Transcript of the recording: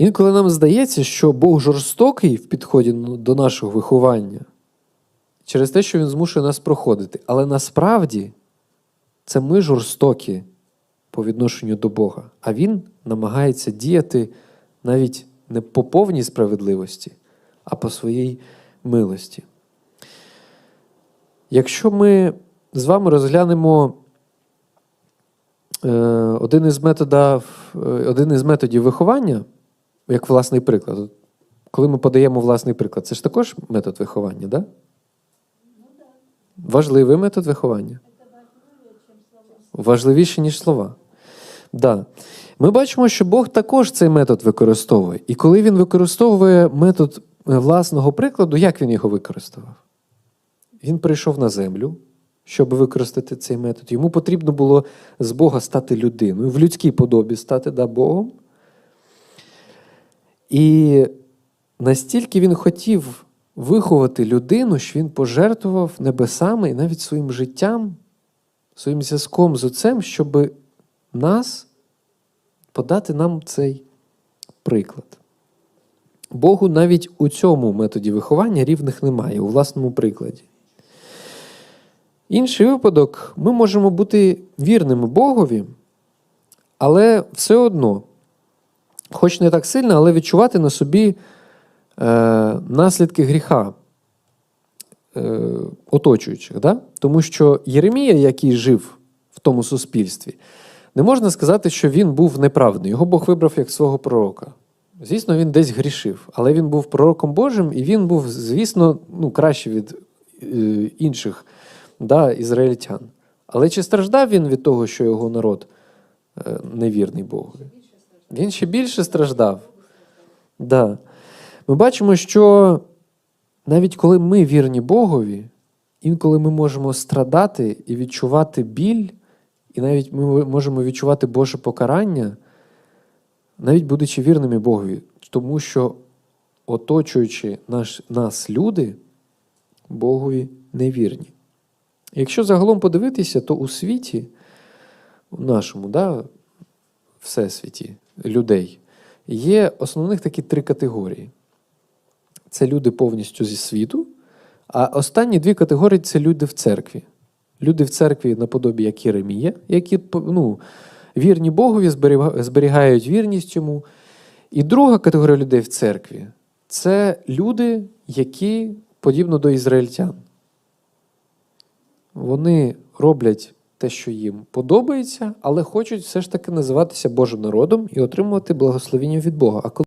Інколи нам здається, що Бог жорстокий в підході до нашого виховання через те, що Він змушує нас проходити. Але насправді це ми жорстокі по відношенню до Бога, а Він намагається діяти навіть не по повній справедливості, а по своїй милості. Якщо ми з вами розглянемо е, один із, методів, е, один із методів виховання, як власний приклад, коли ми подаємо власний приклад, це ж також метод виховання, да? Важливий метод виховання. Важливіше, ніж слова. Да. Ми бачимо, що Бог також цей метод використовує. І коли він використовує метод е, власного прикладу, як він його використовував? Він прийшов на землю, щоб використати цей метод. Йому потрібно було з Бога стати людиною, в людській подобі стати да, Богом. І настільки він хотів виховати людину, що він пожертвував небесами і навіть своїм життям, своїм зв'язком з Отцем, щоб нас подати нам цей приклад. Богу навіть у цьому методі виховання рівних немає, у власному прикладі. Інший випадок, ми можемо бути вірними Богові, але все одно, хоч не так сильно, але відчувати на собі е, наслідки гріха е, оточуючих. Да? Тому що Єремія, який жив в тому суспільстві, не можна сказати, що він був неправдний. Його Бог вибрав як свого пророка. Звісно, він десь грішив, але він був пророком Божим, і він був, звісно, ну, краще від е, інших да, ізраїльтян. Але чи страждав він від того, що його народ е, невірний Богу? Він ще більше страждав. Да. Ми бачимо, що навіть коли ми вірні Богові, інколи ми можемо страдати і відчувати біль, і навіть ми можемо відчувати Боже покарання, навіть будучи вірними Богові, тому що оточуючи наш, нас люди, Богові невірні. Якщо загалом подивитися, то у світі, у нашому, да, всесвіті людей, є основних такі три категорії. Це люди повністю зі світу, а останні дві категорії це люди в церкві. Люди в церкві наподобі як Єремія, які ну, вірні Богові, зберігають вірність йому. І друга категорія людей в церкві це люди, які подібно до ізраїльтян. Вони роблять те, що їм подобається, але хочуть все ж таки називатися Божим народом і отримувати благословіння від Бога. А коли